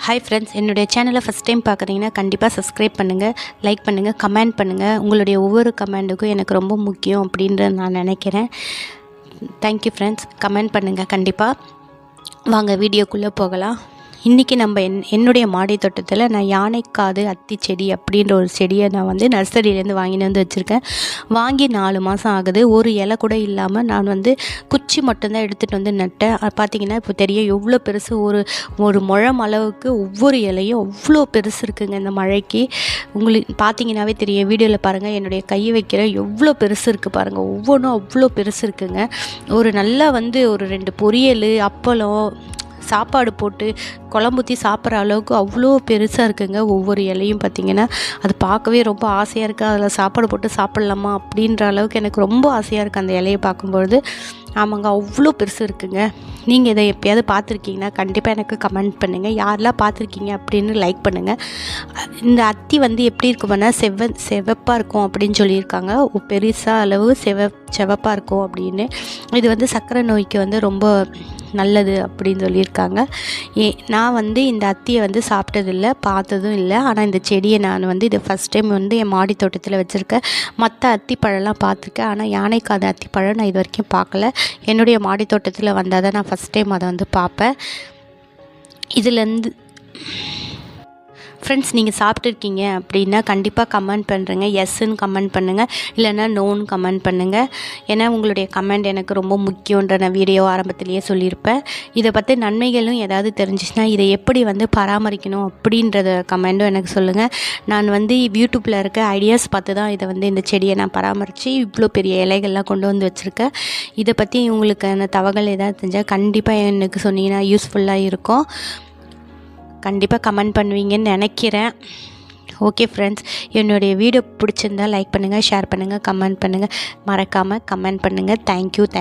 Hi friends என்னுடைய சேனலை first time பார்க்குறீங்கன்னா கண்டிப்பாக சப்ஸ்கிரைப் பண்ணுங்கள் லைக் பண்ணுங்கள் கமெண்ட் பண்ணுங்கள் உங்களுடைய ஒவ்வொரு கமெண்ட்டுக்கும் எனக்கு ரொம்ப முக்கியம் அப்படின்றத நான் நினைக்கிறேன். தேங்க்யூ ஃப்ரெண்ட்ஸ் கமெண்ட் பண்ணுங்கள் கண்டிப்பாக வாங்க வீடியோக்குள்ளே போகலாம். இன்றைக்கி நம்ம என் என்னுடைய மாடி தோட்டத்தில் நான் யானைக்காது அத்தி செடி அப்படின்ற ஒரு செடியை நான் வந்து நர்சரியிலேருந்து வாங்கிட்டு வந்து வச்சுருக்கேன். வாங்கி நாலு மாதம் ஆகுது. ஒரு இலை கூட இல்லாமல் நான் வந்து குச்சி மட்டும்தான் எடுத்துகிட்டு வந்து நட்டேன். பார்த்திங்கன்னா பார்த்தீங்கன்னா இப்போ தெரியும் எவ்வளோ பெருசு ஒரு ஒரு முழம் அளவுக்கு ஒவ்வொரு இலையும் அவ்வளோ பெருசு இருக்குங்க இந்த மழைக்கு. உங்களுக்கு பார்த்தீங்கன்னாவே தெரியும். வீடியோவில் பாருங்கள் என்னுடைய கை வைக்கிற எவ்வளோ பெருசு இருக்குது பாருங்கள் ஒவ்வொன்றும் அவ்வளோ பெருசு இருக்குங்க. ஒரு நல்லா வந்து ஒரு ரெண்டு பொரியல் அப்பளம் சாப்பாடு போட்டு குழம்புத்தி சாப்பிட்ற அளவுக்கு அவ்வளோ பெருசாக இருக்குங்க ஒவ்வொரு இலையும் பார்த்திங்கன்னா. அது பார்க்கவே ரொம்ப ஆசையாக இருக்குது அதில் சாப்பாடு போட்டு சாப்பிட்லாமா அப்படின்ற அளவுக்கு எனக்கு ரொம்ப ஆசையாக இருக்குது அந்த இலையை பார்க்கும்பொழுது. ஆமாங்க அவ்வளோ பெருசு இருக்குங்க. நீங்கள் இதை எப்பயாவது பார்த்துருக்கீங்கன்னா கண்டிப்பாக எனக்கு கமெண்ட் பண்ணுங்கள் யாரெல்லாம் பார்த்துருக்கீங்க அப்படின்னு லைக் பண்ணுங்கள் இந்த அத்தி வந்து எப்படி இருக்குமானா செவ்வ செவப்பாக இருக்கும் அப்படின்னு சொல்லியிருக்காங்க. பெருசாக அளவு செவ செவப்பாக இருக்கும் அப்படின்னு. இது வந்து சர்க்கரை நோய்க்கு வந்து ரொம்ப நல்லது அப்படின்னு சொல்லியிருக்காங்க. ஏ நான் வந்து இந்த அத்தியை வந்து சாப்பிட்டதில்ல பார்த்ததும் இல்லை. ஆனால் இந்த செடியை நான் வந்து இது ஃபஸ்ட் டைம் வந்து என் மாடி தோட்டத்தில் வச்சுருக்கேன். மற்ற அத்திப்பழம்லாம் பார்த்துருக்கேன். ஆனால் யானைக்காத அத்திப்பழம் நான் இது வரைக்கும் பார்க்கல. என்னுடைய மாடி தோட்டத்தில் வந்தால் தான் நான் ஃபஸ்ட் டைம் அதை வந்து பார்ப்பேன். இதுலேருந்து ஃப்ரெண்ட்ஸ் நீங்கள் சாப்பிட்ருக்கீங்க அப்படின்னா கண்டிப்பாக கமெண்ட் பண்ணுறேங்க எஸ்ன்னு கமெண்ட் பண்ணுங்கள் இல்லைன்னா நோன்னு கமெண்ட் பண்ணுங்கள் ஏன்னா உங்களுடைய கமெண்ட் எனக்கு ரொம்ப முக்கியன்ற நான் வீடியோ ஆரம்பத்திலேயே சொல்லியிருப்பேன். இதை பற்றி நன்மைகளும் ஏதாவது தெரிஞ்சிச்சுன்னா இதை எப்படி வந்து பராமரிக்கணும் அப்படின்றத கமெண்ட்டும் எனக்கு சொல்லுங்கள் நான் வந்து யூடியூப்பில் இருக்க ஐடியாஸ் பார்த்து தான் இதை வந்து இந்த செடியை நான் பராமரித்து இவ்வளோ பெரிய இலைகள்லாம் கொண்டு வந்து வச்சுருக்கேன். இதை பற்றி உங்களுக்கான தகவல் ஏதாவது தெரிஞ்சால் கண்டிப்பாக எனக்கு சொன்னீங்கன்னா யூஸ்ஃபுல்லாக இருக்கும். கண்டிப்பாக கமெண்ட் பண்ணுவீங்கன்னு நினைக்கிறேன். ஓகே ஃப்ரெண்ட்ஸ் என்னுடைய வீடியோ பிடிச்சிருந்தா லைக் பண்ணுங்கள் ஷேர் பண்ணுங்கள் கமெண்ட் பண்ணுங்கள் மறக்காமல் கமெண்ட் பண்ணுங்கள் தேங்க்யூ தேங்க்